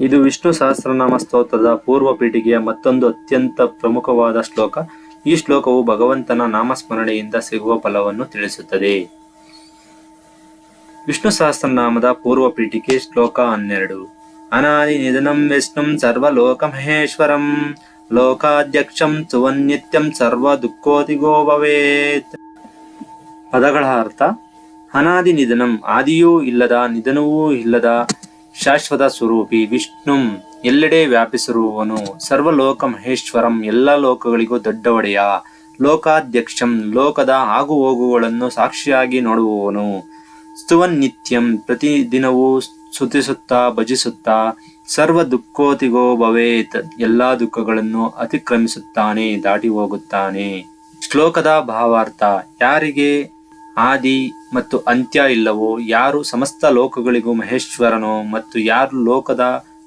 ಇದು ವಿಷ್ಣು ಸಹಸ್ರನಾಮ ಸ್ತೋತ್ರದ ಪೂರ್ವ ಪೀಠಿಗೆಯ ಮತ್ತೊಂದು ಅತ್ಯಂತ ಪ್ರಮುಖವಾದ ಶ್ಲೋಕ. ಈ ಶ್ಲೋಕವು ಭಗವಂತನ ನಾಮಸ್ಮರಣೆಯಿಂದ ಸಿಗುವ ಫಲವನ್ನು ತಿಳಿಸುತ್ತದೆ. ವಿಷ್ಣು ಸಹಸ್ರನಾಮದ ಪೂರ್ವ ಪೀಠಿಕೆ ಶ್ಲೋಕ ಹನ್ನೆರಡು. ಅನಾದಿ ನಿಧನಂ ವಿಷ್ಣುಂ ಸರ್ವಲೋಕ ಮಹೇಶ್ವರಂ ಲೋಕಾಧ್ಯಕ್ಷಂ ಸುವನ್ನಿತ್ಯಂ ಸರ್ವ ದುಃಖೋದಿಗೋ ಭವೇತ್. ಪದಗಳ ಅರ್ಥ, ಅನಾದಿ ನಿಧನಂ ಆದಿಯೂ ಇಲ್ಲದ, ನಿಧನವೂ ಇಲ್ಲದ ಶಾಶ್ವತ ಸ್ವರೂಪಿ ವಿಷ್ಣುಂ ಎಲ್ಲೆಡೆ ವ್ಯಾಪಿಸಿರುವವನು ಸರ್ವಲೋಕ ಮಹೇಶ್ವರಂ ಎಲ್ಲ ಲೋಕಗಳಿಗೂ ದೊಡ್ಡ ಒಡೆಯ ಲೋಕಾಧ್ಯಕ್ಷಂ ಲೋಕದ ಆಗು ಹೋಗುಗಳನ್ನು ಸಾಕ್ಷಿಯಾಗಿ ನೋಡುವವನು. ಸ್ತುವನ್ ನಿತ್ಯಂ ಪ್ರತಿದಿನವೂ ಸ್ತುತಿಸುತ್ತಾ ಭಜಿಸುತ್ತಾ ಸರ್ವ ದುಃಖೋತಿಗೋ ಭವೇತ್ ಎಲ್ಲಾ ದುಃಖಗಳನ್ನು ಅತಿಕ್ರಮಿಸುತ್ತಾನೆ, ದಾಟಿ ಹೋಗುತ್ತಾನೆ. ಶ್ಲೋಕದ ಭಾವಾರ್ಥ, ಯಾರಿಗೆ ಆದಿ ಮತ್ತು ಅಂತ್ಯ ಇಲ್ಲವೋ, ಯಾರು ಸಮಸ್ತ ಲೋಕಗಳಿಗೂ ಮಹೇಶ್ವರನೋ ಮತ್ತು ಯಾರು ಲೋಕದ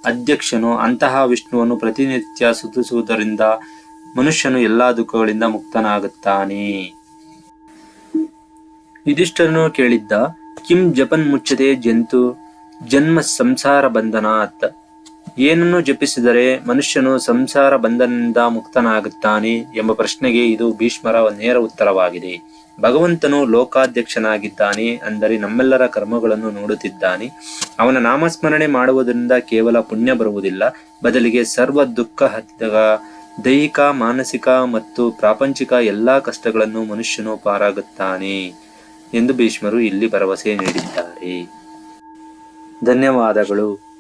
ಅಧ್ಯಕ್ಷನೋ, ಅಂತಹ ವಿಷ್ಣುವನ್ನು ಪ್ರತಿನಿತ್ಯ ಸುತಿಸುವುದರಿಂದ ಮನುಷ್ಯನು ಎಲ್ಲಾ ದುಃಖಗಳಿಂದ ಮುಕ್ತನಾಗುತ್ತಾನೆ. ಯುಧಿಷ್ಠರನು ಕೇಳಿದ್ದ, ಕಿಂ ಜಪನ್ ಮುಚ್ಚತೆ ಜಂತು, ಜನ್ಮ ಸಂಸಾರ ಬಂಧನಾತ್ ಏನನ್ನು ಜಪಿಸಿದರೆ ಮನುಷ್ಯನು ಸಂಸಾರ ಬಂಧನದಿಂದ ಮುಕ್ತನಾಗುತ್ತಾನೆ ಎಂಬ ಪ್ರಶ್ನೆಗೆ ಇದು ಭೀಷ್ಮರ ನೇರ ಉತ್ತರವಾಗಿದೆ. ಭಗವಂತನು ಲೋಕಾಧ್ಯಕ್ಷನಾಗಿದ್ದಾನೆ ಅಂದರೆ ನಮ್ಮೆಲ್ಲರ ಕರ್ಮಗಳನ್ನು ನೋಡುತ್ತಿದ್ದಾನೆ. ಅವನ ನಾಮಸ್ಮರಣೆ ಮಾಡುವುದರಿಂದ ಕೇವಲ ಪುಣ್ಯ ಬರುವುದಿಲ್ಲ. ಬದಲಿಗೆ ಸರ್ವ ದುಃಖ, ಹತ್ತಿದ, ದೈಹಿಕ, ಮಾನಸಿಕ ಮತ್ತು ಪ್ರಾಪಂಚಿಕ ಎಲ್ಲಾ ಕಷ್ಟಗಳನ್ನು ಮನುಷ್ಯನು ಪಾರಾಗುತ್ತಾನೆ ಎಂದು ಭೀಷ್ಮರು ಇಲ್ಲಿ ಭರವಸೆ ನೀಡಿದ್ದಾರೆ. ಧನ್ಯವಾದಗಳು.